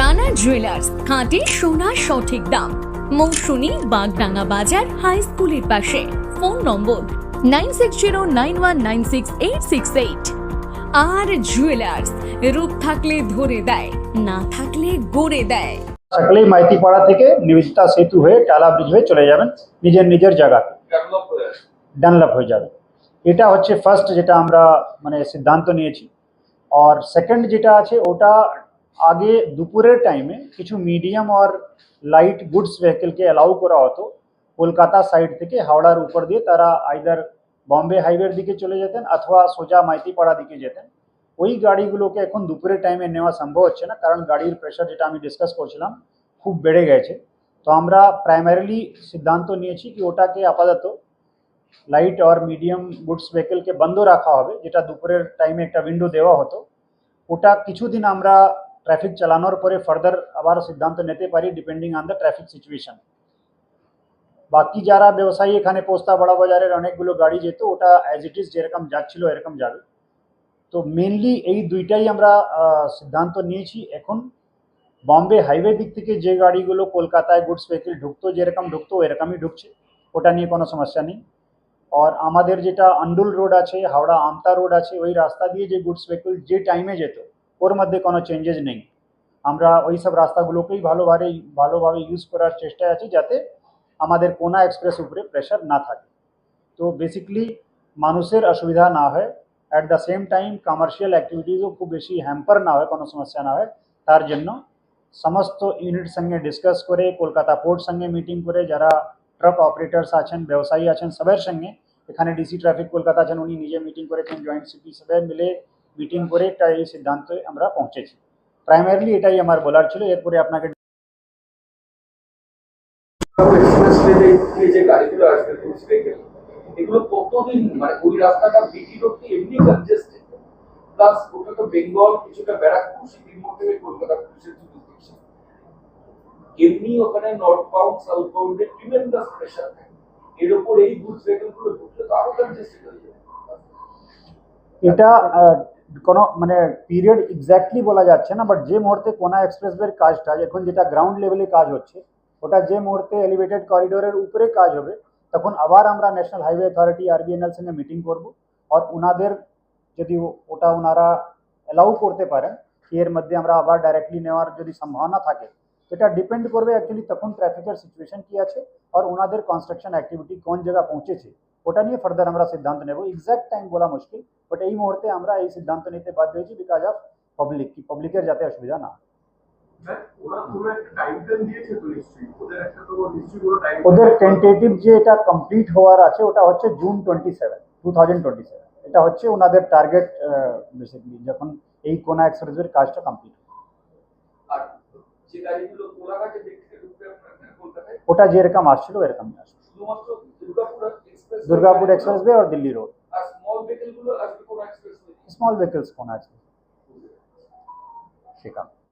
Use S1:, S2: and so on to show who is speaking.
S1: Rana jewellers খাঁটি সোনার সঠিক দাম মৌসুমী বাগডাঙ্গা বাজার হাই স্কুলের পাশে phone number nine six zero nine one nine six eight six eight আর জুয়েলার্স রূপ থাকলে ধরে দেয় না থাকলে গড়ে দেয়
S2: থাকলেই মাইতিপাড়া থেকে নিবেদিতা সেতু হয়ে টালা ব্রিজ হয়ে চলে যাবেন নিজের নিজের জায়গা ডেভেলপ হয়ে যাবে এটা হচ্ছে ফার্স্ট যেটা আমরা মানে সিদ্ধান্ত নিয়েছি আর সেকেন্ড যেটা আছে ওটা আগে দুপুরের টাইমে কিছু medium or light goods vehicle K allow করা হতো কলকাতা সাইড থেকে হাওড়া র উপর দিয়ে তারা আইদার বোম্বে হাইওয়ের দিকে চলে যেতেন अथवा সোজা মাইতিপাড়া দিকে যেতেন ওই গাড়ি গুলোকে এখন দুপুরের টাইমে নেওয়া সম্ভব হচ্ছে না কারণ গাড়ির প্রেসার যেটা আমি ডিসকাস করেছিলাম খুব বেড়ে গেছে তো আমরা প্রাইমারিলি সিদ্ধান্ত নিয়েছি যে ওটা কে আপাতত light or medium goods vehicle কে বন্ধ রাখা হবে যেটা দুপুরের টাইমে একটা উইন্ডো দেওয়া হতো ওটা কিছুদিন আমরা ট্রাফিক চালানোর পরে ফার্দার আবার सिद्धांत নেতে পারি depending on the traffic situation বাকি যারা ব্যবসায়ী কানে পোস্তা বড় বাজারে অনেকগুলো গাড়ি যেত ওটা এজ ইট ইজ যে রকম যাচ্ছিল এরকম যাবে তো মেইনলি এই দুইটাই আমরা सिद्धांत নিয়েছি এখন বোম্বে হাইওয়ে দিক থেকে যে গাড়িগুলো কলকাতায় গুডস পেকিল ঢুকতো যে রকম ঢুকতো এরকমই ঢুকছে ওটা নিয়ে কোনো সমস্যা নেই আর আমাদের যেটা আন্ডুল রোড আছে হাওড়া আমতা রোড আছে ওই রাস্তা দিয়ে যে গুডস পেকিল যে টাইমে যেত ওর মধ্যে কোনো চেঞ্জেস নেই আমরা ওই সব রাস্তাগুলোকেই ভালোভাবে ভালোভাবে ইউজ করার চেষ্টায় আছি যাতে আমাদের কোনা এক্সপ্রেস উপরে প্রেশার না থাকে তো বেসিক্যালি মানুষের অসুবিধা না হয় at the same time commercial অ্যাক্টিভিটিসও খুব বেশি হ্যাম্পার না হয় কোনো সমস্যা না হয় তার জন্য সমস্ত ইউনিট সঙ্গে ডিসকাস করে কলকাতা পোর্ট সঙ্গে মিটিং করে যারা ট্রাক অপারেটার্স আছেন ব্যবসায়ী আছেন সবের সঙ্গে এখানে ডিসি ট্রাফিক কলকাতা আছেন উনি নিজে মিটিং করেছেন জয়েন্ট সিটি সবাই মিলে মিটিং করে একটা এই সিদ্ধান্তে আমরা পৌঁছেছি প্রাইমারিলি এটাই আমার বলার ছিল এরপরে আপনাকে
S3: যে গাড়িগুলো এগুলো কতদিন মানে ওই রাস্তাটা এমনি প্লাস বেঙ্গল কিছুটা মধ্যে কলকাতা পুলিশের এমনি ওখানে এর এই ঢুকলে তো হয়ে
S2: এটা কোন মানে পিরিয়ড এক্স্যাক্টলি বলা যাচ্ছে না বাট যে মুহূর্তে কোনা এক্সপ্রেসওয়ের কাজ টা এখন যেটা গ্রাউন্ড লেভেলে কাজ হচ্ছে ওটা যে মুহূর্তে এলিভেটেড করিডোরের উপরে কাজ হবে তখন আবার আমরা ন্যাশনাল হাইওয়ে অথরিটি আরবিএনএলস এর সাথে মিটিং করব আর উনাদের যদি ওটা ওনারা এলাউ করতে পারে এর মধ্যে আমরা আবার डायरेक्टली নেওয়ার যদি সম্ভাবনা না থাকে সেটা ডিপেন্ড করবে एक्चुअली তখন ট্র্যাফিকের সিচুয়েশন কি আছে আর উনাদের কনস্ট্রাকশন অ্যাক্টিভিটি কোন জায়গা পৌঁছেছে ওটা নিয়ে ফার্দার আমরা সিদ্ধান্ত নেব এক্স্যাক্ট টাইম বলা মুশকিল বাট এই মুহূর্তে আমরা এই সিদ্ধান্ত নিতে বাধ্য হয়েছি বিকজ অফ পাবলিক কি পাবলিকের যাতে অসুবিধা না
S4: ওদের
S2: টেন্টেটিভ যে এটা কমপ্লিট হওয়ার আছে ওটা হচ্ছে June twenty seven two thousand twenty seven এটা হচ্ছে ওনাদের টার্গেট বেসিকলি যখন এই কোনা এক্সপ্রেসওয়ের কাজটা কমপ্লিট ওটা যেরকম আসছিল এরকমই আসছিল
S3: শুধুমাত্র दुर्गापुर एक्सप्रेस वे और दिल्ली रोड स्मॉल
S2: व्हीकल्स कोना एक्सप्रेस ठीक है